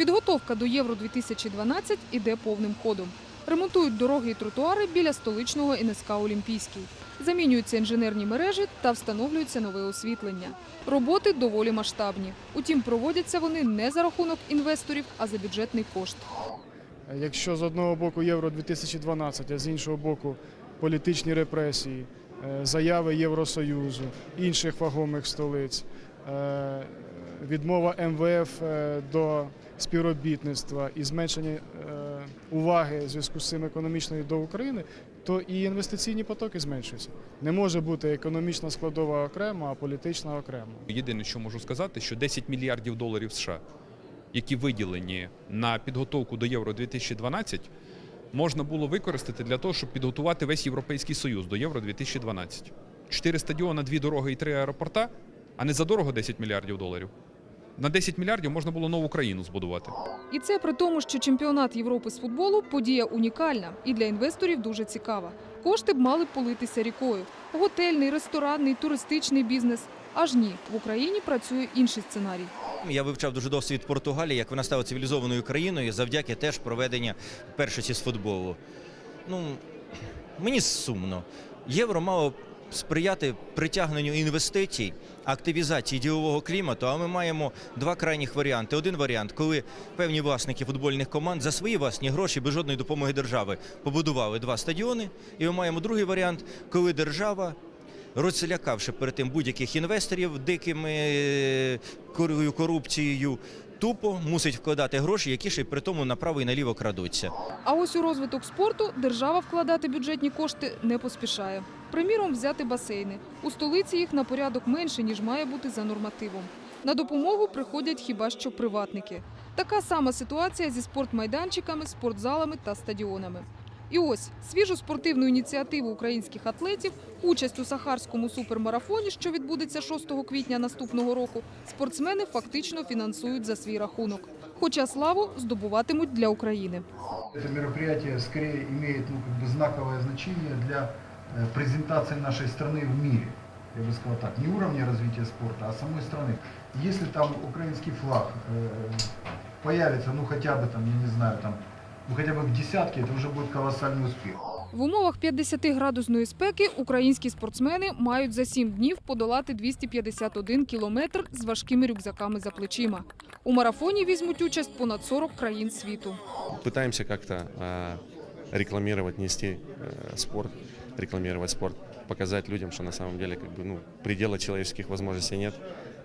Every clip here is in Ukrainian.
Підготовка до Євро 2012 іде повним ходом. Ремонтують дороги і тротуари біля столичного НСК Олімпійський. Замінюються інженерні мережі та встановлюється нове освітлення. Роботи доволі масштабні. Утім, проводяться вони не за рахунок інвесторів, а за бюджетний кошт. Якщо з одного боку Євро 2012, а з іншого боку політичні репресії, е, заяви Євросоюзу, інших вагомих столиць, е, відмова МВФ е, до співробітництва і зменшення е, уваги в зв'язку з цим економічної до України, то і інвестиційні потоки зменшуються. Не може бути економічна складова окремо, а політична окремо. Єдине, що можу сказати, що 10 мільярдів доларів США, які виділені на підготовку до Євро 2012, можна було використати для того, щоб підготувати весь Європейський Союз до Євро 2012. Чотири стадіони, дві дороги і три аеропорта, а не за дорого 10 мільярдів доларів. На 10 мільярдів можна було нову країну збудувати. І це при тому, що чемпіонат Європи з футболу подія унікальна і для інвесторів дуже цікава. Кошти б мали б политися рікою. Готельний, ресторанний, туристичний бізнес. Аж ні, в Україні працює інший сценарій. Я вивчав дуже досвід Португалії, як вона стала цивілізованою країною завдяки теж проведення першості з футболу. Ну, мені сумно. Євро мало сприяти притягненню інвестицій, активізації ділового клімату. А ми маємо два крайніх варіанти. Один варіант, коли певні власники футбольних команд за свої власні гроші без жодної допомоги держави побудували два стадіони. І ми маємо другий варіант, коли держава розлякавши перед тим будь-яких інвесторів дикими е, корупцією, тупо мусить вкладати гроші, які ще й при тому направо і наліво крадуться. А ось у розвиток спорту держава вкладати бюджетні кошти не поспішає. Приміром, взяти басейни. У столиці їх на порядок менше, ніж має бути за нормативом. На допомогу приходять хіба що приватники. Така сама ситуація зі спортмайданчиками, спортзалами та стадіонами. І ось свіжу спортивну ініціативу українських атлетів, участь у сахарському супермарафоні, що відбудеться 6 квітня наступного року, спортсмени фактично фінансують за свій рахунок. Хоча славу здобуватимуть для України. Это мероприятие скорее имеет ну, как бы знаковое значение для э, презентации нашей страны в мире. Я бы сказал так, не уровня развития спорта, а самой страны. Если там украинский флаг э, появится, ну хотя бы там, я не знаю, там, ну хотя бы в десятке, это уже будет колоссальный успех. В умовах 50-градусної спеки українські спортсмени мають за 7 днів подолати 251 кілометр з важкими рюкзаками за плечима. У марафоні візьмуть участь понад 40 країн світу. пытаемся как-то э, рекламировать, нести э, спорт, рекламировать спорт, показать людям, что на самом деле как бы, ну, предела человеческих возможностей нет.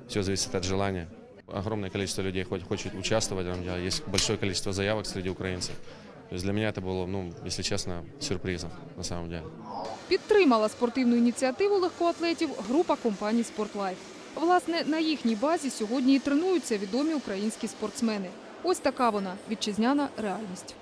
Все зависит от желания. Огромное количество людей хоть, хочет участвовать в этом деле. Есть большое количество заявок среди украинцев. То есть для меня это было, ну, если честно, сюрпризом на самом деле. Підтримала спортивну ініціативу легкоатлетів група компаній «Спортлайф». Власне, на їхній базі сьогодні і тренуються відомі українські спортсмени. Ось така вона вітчизняна реальність.